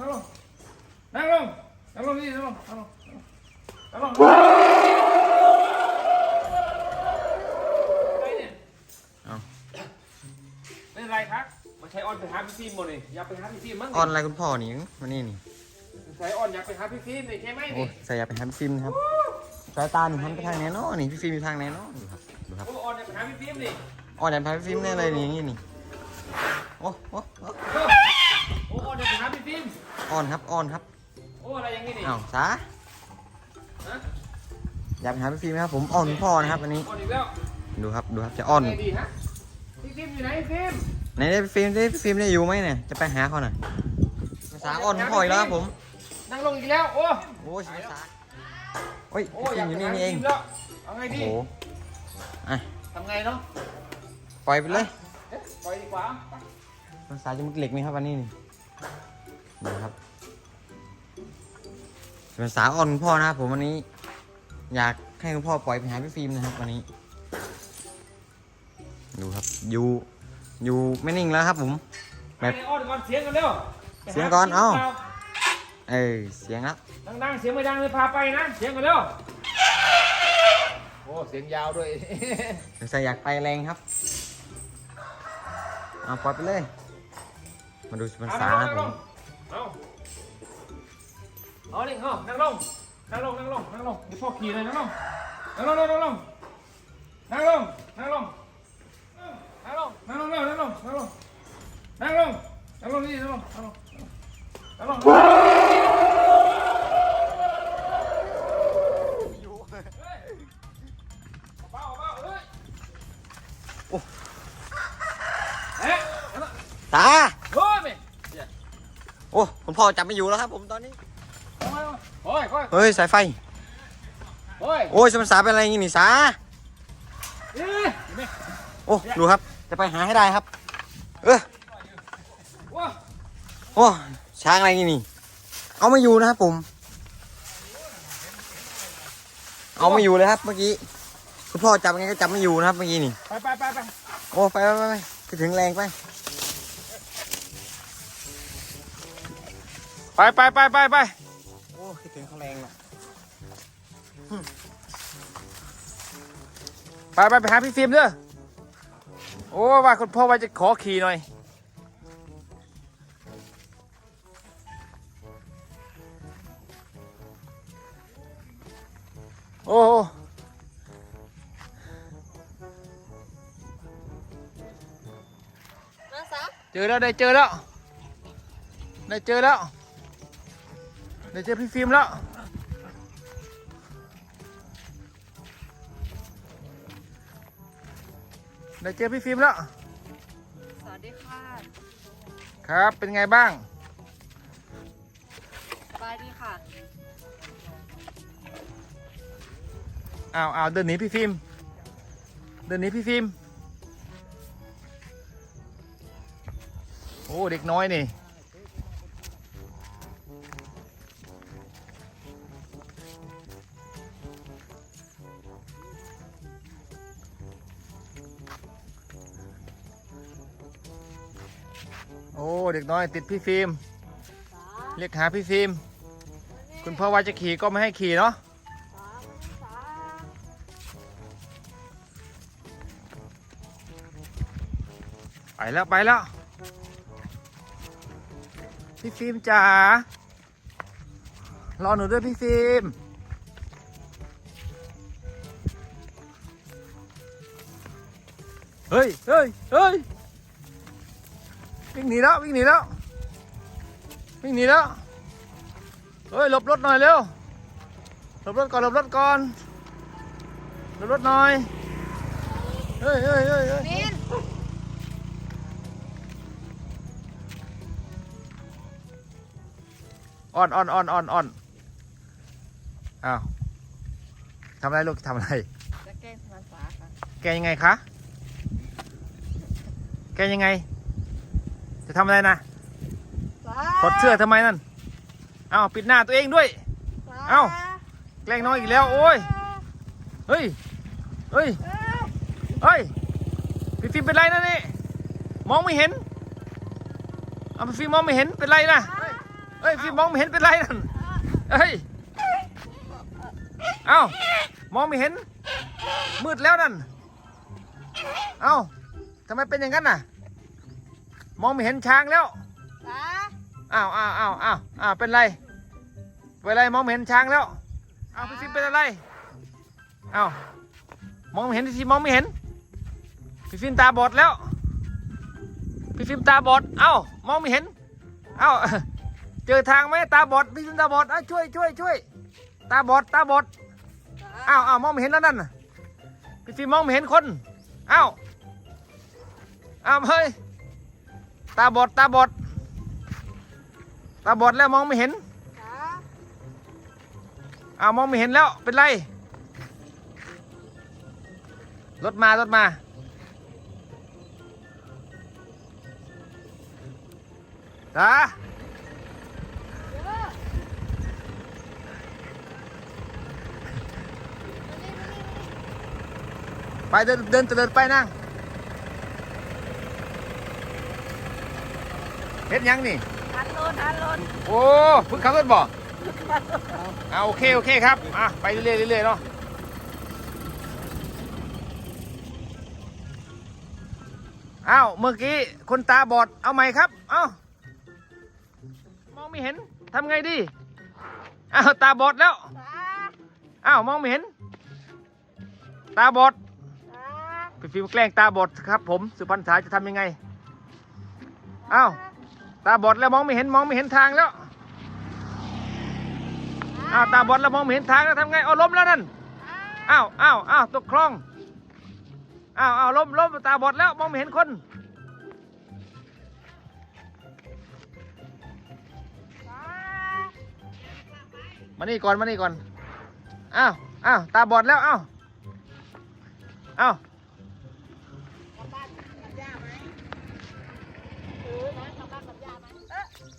นั่งลงนั่งลงนั่งลงนี่นั่งลงนั่งลงนั่งลงอะไรเนี่ยเอาเป็นไรครับมาใช้ออนไปหาพี่ฟิล์มหมดเลยอยากไปหาพี่ฟิล์มมั้งออนอะไรคุณพ่อนี่มานี่นี่ใช้ออนอยากไปหาพี่ฟิล์มเลยใช่ไหมโอ้นี่ใส่ยาไปหาพี่ฟิล์มนะครับสายตาหนึ่งพันไปทางไหนเนาะนี่พี่ฟิล์มอยู่ทางไหนเนาะดูครับดูครับโอ้ออนอยากไปหาพี่ฟิล์มนี่ออนอยากไปหาพี่ฟิล์มแน่เลยนี่อย่างงี้นี่โอ้โอ้โอ้โอ้ออนอยากไปหาพี่ฟิล์ม ออนครับออนครับโอ้อะไรอย่างงี้นี่อ้าวสาฮะอยากไปหาพี่ฟิล์มนะครับผมออนคุณพ่อนะครับอันนี้ออนอีกแล้วดูครับดูครับจะออนไงดีฮะพี่ฟิล์มอยู่ไหนพี่ฟิล์มไหนได้พี่ฟิล์มได้พี่ฟิล์มได้อยู่ไหมเนี่ยจะไปหาเขาหน่อยภาษาออนคุณพ่ออีกแล้วครับผมนั่งลงอีกแล้วโอ้โอ้ยภาษาโอ้ยโอ้พี่อฟิยาล์กมอยู่ไปนี่หานี่เองพี่ฟิล์มแล้วเอาไงโอ้ดีโหอะทำไงเนาะปล่อยไปเลยเอ๊ะปล่อยดีกว่าไปภาษาจมุกเหล็กไหมครับวันนี้นี่ดูครับ ภาษาอ่อนคุณพ่อนะครับผมวันนี้ อยากให้คุณพ่อปล่อยไปหาพี่ฟิล์มนะครับ วันนี้ ดูครับอยู่อยู่ไม่นิ่งแล้วครับ ผม แบบไปอ้อนก่อนเสียงกันเร็วเสียงก่อนเอ้า เอ้ยเสียงแล้วดังๆเสียงไม่ดังเลยพาไปนะ เสียงกันเร็วโอ้เสียงยาวด้วย สงสัยอยากไปแรงครับเอาปล่อยไปเลย มาดูภาษานะครับผมเอา เอาดิเอานั่งลง นั่งลง นั่งลง นั่งลงเดี๋ยวพ่อขี่เลยนั่งลง นั่งลง นั่งลง นั่งลง นั่งลง นั่งลง นั่งลง นั่งลง นั่งลง นั่งลง นั่งลงนี่นั่งลง นั่งลง นั่งลงเบาเบาเฮ้ยโอ้เอ๊ะตาเฮ้ยแม่โอ้ คุณพ่อจับไม่อยู่แล้วครับผมตอนนี้ เฮ้ยสายไฟ โอ้ยโอ้ยภาษาเป็นอะไรอย่างงี้นี่สาเอ๊ะแม่โอ้ดูครับ จะไปหาให้ได้ครับ เออว้าโอ้ช้างอะไรนี่นี่ เอาไม่อยู่นะครับผม เอาไม่อยู่เลยครับเมื่อกี้คุณพ่อจับยังไงก็จับไม่อยู่นะครับเมื่อกี้นี่ ไปไปไปไปโอ้ไปไปไปไปคิดถึงแรงไปไปไปไปไปไปโอ้ คิดถึงเขาแรงอะไปไปไปหาพี่ฟิล์มเด้อโอ้ว่าคุณพ่อว่าจะขอขี่หน่อย โอ้โหเจอแล้วได้เจอแล้วได้เจอแล้ว ได้เจอพี่ฟิล์มแล้วได้เจอพี่ฟิล์มแล้ว สวัสดีค่ะครับ เป็นไงบ้าง สบายดีค่ะ อ้าวอ้าวเดินหนีพี่ฟิล์ม เดินหนีพี่ฟิล์ม โอ้ เด็กน้อยนี่ เด็กน้อยติดพี่ฟิล์มเรียกหาพี่ฟิล์มคุณพ่อว่าจะขี่ก็ไม่ให้ขี่เนาะไปแล้วไปแล้ว พี่ฟิล์มจ๋ารอหนูด้วยพี่ฟิล์มเฮ้ยเฮ้ยเฮ้ย วิ่งหนีแล้ววิ่งหนีแล้ววิ่งหนีแล้วเฮ้ยหลบรถหน่อยเร็วหลบรถก่อนหลบรถก่อนหลบรถหน่อยเฮ้ยเฮ้ยเฮ้ยเฮ้ยมินอ่อนอ่อนอ่อนอ่อนอ่อนอ้าวทำอะไรลูกทำอะไร จะแกล้งภาษาค่ะแกยังไงคะ แกยังไง จะทำอะไรนะถอดเสื้อทำไมนั่นอ้าวปิดหน้าตัวเองด้วย เอ้าแกล้งน้อยอีกแล้ว โอ้ย เฮ้ย เฮ้ย เฮ้ย พี่ฟิล์มเป็นไรนะนี่ มองไม่เห็น เอาพี่ฟิล์มมองไม่เห็นเป็นไรนะเฮ้ยพี่มองไม่เห็นเป็นไรนั่น เฮ้ย เอ้ามองไม่เห็น มืดแล้วนั่น เอ้าทำไมเป็นอย่างนั้นน่ะ มองไม่เห็นช้างแล้วฟ้าอ้าวอ้าวอ้าวอ้าวอ้าวเป็นไรเป็นไรมองไม่เห็นช้างแล้วอ้าวพี่ฟิล์มเป็นอะไรอ้าวมองไม่เห็นพี่ฟิล์มมองไม่เห็นพี่ฟิล์มตาบอดแล้วพี่ฟิล์มตาบอดเอ้ามองไม่เห็นเอ้าเจอทางไหมตาบอดพี่ฟิล์มตาบอดเอ้าช่วยช่วยช่วยตาบอดตาบอดอ้าวอ้าวมองไม่เห็นแล้วนั่นน่ะพี่ฟิล์มมองไม่เห็นคนอ้าวอ้าวเฮ้ยตาบอดตาบอดตาบอดแล้วมองไม่เห็นฟ้าอ้าวมองไม่เห็นแล้วเป็นไรรถมารถมาตาเดี๋ยวมานี่มานี่ไปเดินเดินเดินไปนั่ง เฮ็ดหยังนี่ ทันโลนทันโลนโอ้เพึ่งขับรถบ่อ่าโอเค โอเคครับ อะ ไปเรื่อยๆเรื่อยๆเนาะอ้าว เมื่อกี้คนตาบอด เอาใหม่ครับ เอ้ามองไม่เห็นทำไงดี อ้าว ตาบอดแล้วฟ้าอ้าว มองไม่เห็น ตาบอดฟ้าพี่ฟิล์มแกล้งตาบอดครับผม สุพรรณษาจะทำยังไง อ้าว ตา บอดแล้วมองไม่เห็นมองไม่เห็นทางแล้วอ้าวตาบอดแล้วมองไม่เห็นทางแล้วทำไงเอาล้มแล้วนั่นอ้าวอ้าวอ้าวตกคลองอ้าวอ้าวล้มล้มตาบอดแล้วมองไม่เห็นคนฟ้ามานี่ก่อนมานี่ก่อนอ้าวอ้าวตาบอดแล้วอ้าวอ้าว กลับบ้านกับย่าไหมเออนะกลับบ้านกับย่าไหม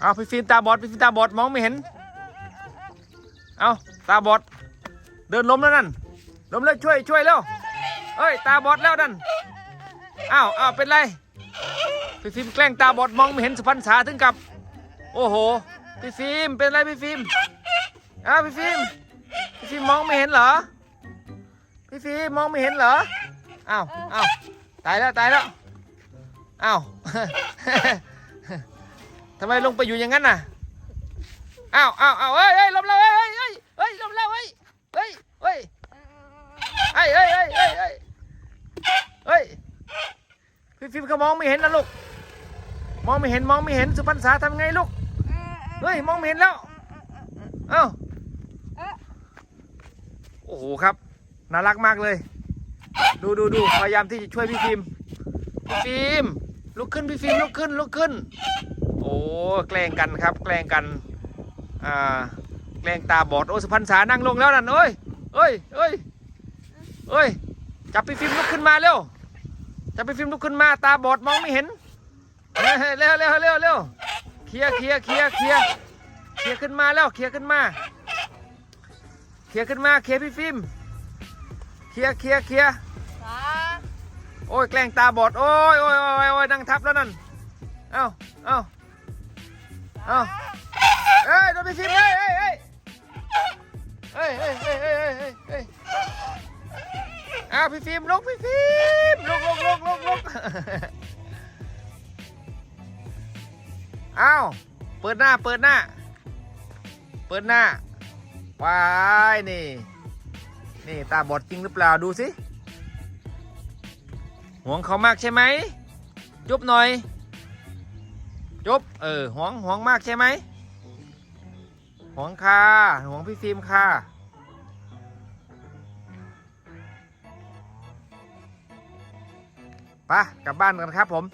เอออ้าวพี่ฟิล์มตาบอดพี่ฟิล์มตาบอดมองไม่เห็น เอาตาบอด เดินล้มแล้วนั่นล้มแล้วช่วยช่วยแล้วเอ้ยตาบอดแล้วนั่นอ้าวอ้าวเป็นไรพี่ฟิล์มแกล้งตาบอดมองไม่เห็นสุพรรณษาถึงกับ โอ้โหพี่ฟิล์มเป็นไรพี่ฟิล์มอ้าวพี่ฟิล์มพี่ฟิล์มมองไม่เห็นเหรอพี่ฟิล์มมองไม่เห็นเหรออ้าวอ้าวตายแล้วตายแล้วอ้าว ทำไมลงไปอยู่อย่างนั้นน่ะ อ้าวอ้าวอ้าวเฮ้ยเฮ้ยลมแล้วเฮ้ยเฮ้ยเฮ้ยเฮ้ยลมแล้วเฮ้ยเฮ้ยเฮ้ยเฮ้ยเฮ้ยเฮ้ยเฮ้ยเฮ้ยเฮ้ยพี่ฟิล์มเขามองไม่เห็นนะลูก มองไม่เห็นมองไม่เห็นสุพรรณษาทำไงลูก เฮ้ยมองไม่เห็นแล้ว เอ้าโอ้โหครับ น่ารักมากเลย ดูดูดูพยายามที่จะช่วยพี่ฟิล์มพี่ฟิล์มลุกขึ้นพี่ฟิล์มลุกขึ้นลุกขึ้น อ้แกล้งกันครับ แกล้งกันอ่าแกล้งตาบอดโอ้สุพรรณษานั่งลงแล้วนั่นเอ้ยเอ้ยเอ้ยเอ้ยจับพี่ฟิล์มลุกขึ้นมาเร็วจับพี่ฟิล์มลุกขึ้นมาตาบอดมองไม่เห็นเฮ้ยเร็วเร็วเร็วเร็วเคลียร์เคลียร์เคลียร์เคลียร์เคลียร์ขึ้นมาแล้วเคลียร์ขึ้นมาเคลียร์ขึ้นมาเคลียร์พี่ฟิล์มเคลียร์เคลียร์เคลียร์ฟ้าโอ้ยแกล้งตาบอดโอ้ยโอ้ยโอ้ยโอ้ยนั่งทับแล้วนั่นเอ้าเอ้า เอ้าเอ้ยโดนไปฟิล์มเฮ้ยเฮ้ยเฮ้ยเฮ้ยเฮ้ยเฮ้ยเฮ้ยเฮ้ยเฮ้ยอ้าวพี่ฟิล์มลุกพี่ฟิล์มลุกลุกลุกลุกลุกอ้าวเปิดหน้าเปิดหน้า เปิดหน้าว้ายนี่ นี่ตาบอดจริงหรือเปล่าดูสิห่วงเขามากใช่ไหมจุบหน่อย จบ เออห่วงห่วงมากใช่ไหมห่วงค่ะห่วงพี่ฟิล์มค่ะ ไปะกลับบ้านกันครับผม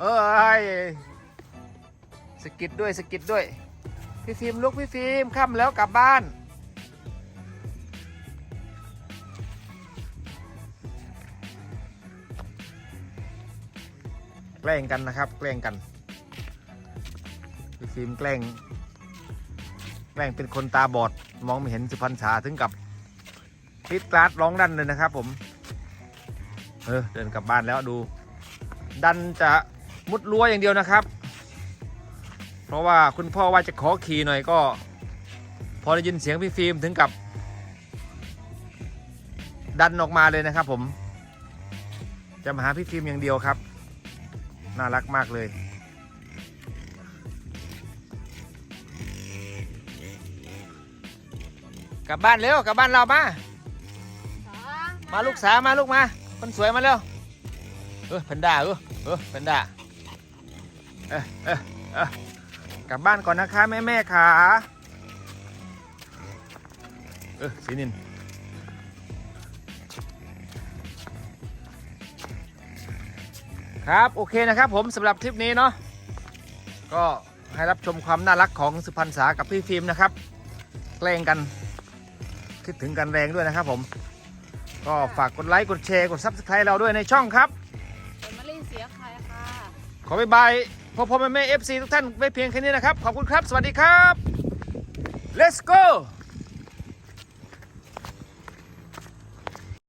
เอ้ยสกิดด้วยสกิดด้วย พี่ฟิล์มลุกพี่ฟิล์มค่ำแล้วกลับบ้าน แกล้งกันนะครับ แกล้งกันพี่ฟิล์มแกล้ง แกล้งเป็นคนตาบอดมองไม่เห็นสุพรรณษาถึงกับปิดกราดร้องดันเลยนะครับ ผมเออเดินกลับบ้านแล้วดู ดันจะมุดรั้วอย่างเดียวนะครับ เพราะว่าคุณพ่อว่าจะขอขี่หน่อยก็ พอได้ยินเสียงพี่ฟิล์มถึงกับ ดันออกมาเลยนะครับ ผม จะมาหาพี่ฟิล์มอย่างเดียวครับ น่ารักมากเลย กลับบ้านเร็วกลับบ้านเรามา มาลูกสาวมาลูกมา คนสวยมาเร็ว เออแพนด้าเออเออแพนด้าเออเออเออกลับบ้านก่อนนะคะแม่แม่ขาเออสีนิน ครับโอเคนะครับผมสำหรับทริปนี้เนาะก็ให้รับชมความน่ารักของสุพรรณษากับพี่ฟิล์มนะครับแกล้งกันคิดถึงกันแรงด้วยนะครับผม ก็ฝากกดไลค์กดแชร์กดซับสไครต์เราด้วยในช่องครับเป็นมะเร็งเสียใครค่ะขอบ๊ายบายพ่อพ่อแม่แม่เอฟซีทุกท่านไว้เพียงแค่นี้นะครับ ขอบคุณครับ สวัสดีครับ let's go